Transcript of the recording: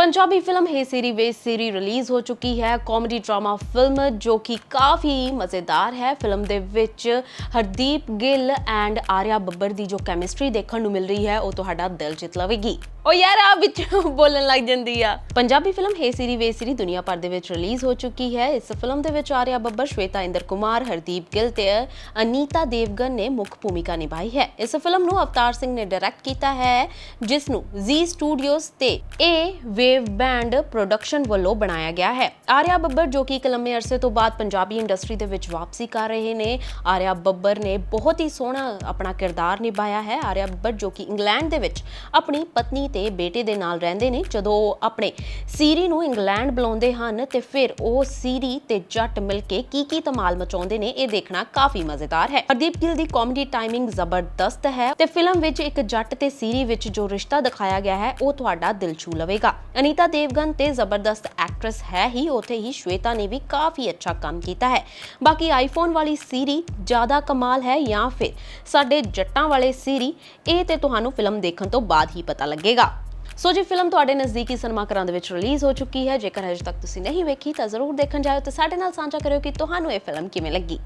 Punjabi film ਹੇ ਸੀਰੀ ਵੇ ਸੀਰੀ release ਹੋ ਚੁੱਕੀ ਹੈ। ਕਾਮੇਡੀ ਡਰਾਮਾ ਫਿਲਮ ਜੋ ਕਿ ਕਾਫੀ ਮਜ਼ੇਦਾਰ ਹੈ। ਫਿਲਮ ਦੇ ਵਿੱਚ ਹਰਦੀਪ ਗਿੱਲ ਐਂਡ ਆਰਿਆ ਬੱਬਰ ਦੀ ਜੋ ਕੈਮਿਸਟਰੀ ਦੇਖਣ ਨੂੰ ਮਿਲ ਰਹੀ ਹੈ, ਉਹ ਤੁਹਾਡਾ ਦਿਲ ਜਿੱਤ ਲਵੇਗੀ। ਉਹ ਯਾਰ ਆ ਵਿੱਚ ਬੋਲਣ ਲੱਗ ਜਾਂਦੀ ਆ। ਪੰਜਾਬੀ ਫਿਲਮ ਹੇ ਸੀਰੀ ਵੇ ਸੀਰੀ ਦੁਨੀਆ ਭਰ ਦੇ ਵਿੱਚ ਰਿਲੀਜ਼ ਹੋ ਚੁੱਕੀ ਹੈ। ਇਸ ਫਿਲਮ ਦੇ ਵਿੱਚ ਆਰਿਆ ਬੱਬਰ, ਸ਼ਵੇਤਾ ਇੰਦਰ ਕੁਮਾਰ, ਹਰਦੀਪ ਗਿੱਲ ਤੇ ਅਨੀਤਾ ਦੇਵਗਨ ਨੇ ਮੁੱਖ ਭੂਮਿਕਾ ਨਿਭਾਈ ਹੈ। ਇਸ ਫਿਲਮ ਨੂੰ ਅਵਤਾਰ ਸਿੰਘ ਨੇ ਡਾਇਰੈਕਟ ਕੀਤਾ ਹੈ ਜਿਸ ਨੂੰ ਜ਼ੀ ਸਟੂਡੀਓਜ਼ ਤੇ ਏ ਵੇਵ ਬੈਂਡ ਪ੍ਰੋਡਕਸ਼ਨ ਵੱਲੋਂ ਬਣਾਇਆ ਗਿਆ ਹੈ। ਆਰਿਆ ਬੱਬਰ ਜੋ ਕਿ ਇੱਕ ਅਰਸੇ ਤੋਂ ਬਾਅਦ ਪੰਜਾਬੀ ਇੰਡਸਟਰੀ ਦੇ ਵਿੱਚ ਵਾਪਸੀ ਕਰ ਰਹੇ ਨੇ। ਆਰਿਆ ਬੱਬਰ ਨੇ ਬਹੁਤ ਹੀ ਸੋਹਣਾ ਆਪਣਾ ਕਿਰਦਾਰ ਨਿਭਾਇਆ ਹੈ। ਆਰਿਆ ਬੱਬਰ ਜੋ ਕਿ ਇੰਗਲੈਂਡ ਦੇ ਵਿੱਚ ਆਪਣੀ ਪਤਨੀ ਤੇ ਬੇਟੇ ਦੇ ਨਾਲ ਰਹਿੰਦੇ ਨੇ। ਜਦੋਂ ਆਪਣੇ ਸੀਰੀ ਨੂੰ ਇੰਗਲੈਂਡ ਬੁਲਾਉਂਦੇ ਹਨ ਤੇ ਫਿਰ ਉਹ ਸੀਰੀ ਤੇ ਜੱਟ ਮਿਲ ਕੇ ਕੀ ਕੀ ਧਮਾਲ ਮਚਾਉਂਦੇ ਨੇ, ਇਹ ਦੇਖਣਾ ਕਾਫੀ ਮਜ਼ੇਦਾਰ ਹੈ। ਹਰਦੀਪ ਗਿੱਲ ਦੀ ਕਾਮੇਡੀ ਟਾਈਮਿੰਗ ਜ਼ਬਰਦਸਤ ਹੈ। ਤੇ ਫਿਲਮ ਵਿੱਚ ਇੱਕ ਜੱਟ ਤੇ ਸੀਰੀ ਵਿੱਚ ਜੋ ਰਿਸ਼ਤਾ ਦਿਖਾਇਆ ਗਿਆ ਹੈ, ਉਹ ਤੁਹਾਡਾ ਦਿਲ ਛੂ ਲਵੇਗਾ। ਅਨੀਤਾ ਦੇਵਗਨ ਤੇ ਜ਼ਬਰਦਸਤ ਐਕਟਰੈਸ ਹੈ ਹੀ, ਉਥੇ ਹੀ ਸ਼ਵੇਤਾ ਨੇ ਵੀ ਕਾਫੀ ਅੱਛਾ ਕੰਮ ਕੀਤਾ ਹੈ। ਬਾਕੀ ਆਈਫੋਨ ਵਾਲੀ ਸੀਰੀ ਜ਼ਿਆਦਾ ਕਮਾਲ ਹੈ ਜਾਂ ਫਿਰ ਸਾਡੇ ਜੱਟਾਂ ਵਾਲੇ ਸੀਰੀ, ਇਹ ਤੇ ਤੁਹਾਨੂੰ ਫਿਲਮ ਦੇਖਣ ਤੋਂ ਬਾਅਦ ਹੀ ਪਤਾ ਲੱਗੇਗਾ। ਸੋ ਜੀ, ਫਿਲਮ ਤੁਹਾਡੇ ਨਜ਼ਦੀਕੀ ਸਿਨੇਮਾ ਘਰਾਂ ਦੇ ਵਿੱਚ ਰਿਲੀਜ਼ ਹੋ ਚੁੱਕੀ ਹੈ। ਜੇਕਰ ਹਜੇ ਤੱਕ ਤੁਸੀਂ ਨਹੀਂ ਵੇਖੀ ਤਾਂ ਜ਼ਰੂਰ ਦੇਖਣ ਜਾਇਓ ਤੇ ਸਾਡੇ ਨਾਲ ਸਾਂਝਾ ਕਰਿਓ ਕਿ ਤੁਹਾਨੂੰ ਇਹ ਫਿਲਮ ਕਿਵੇਂ ਲੱਗੀ।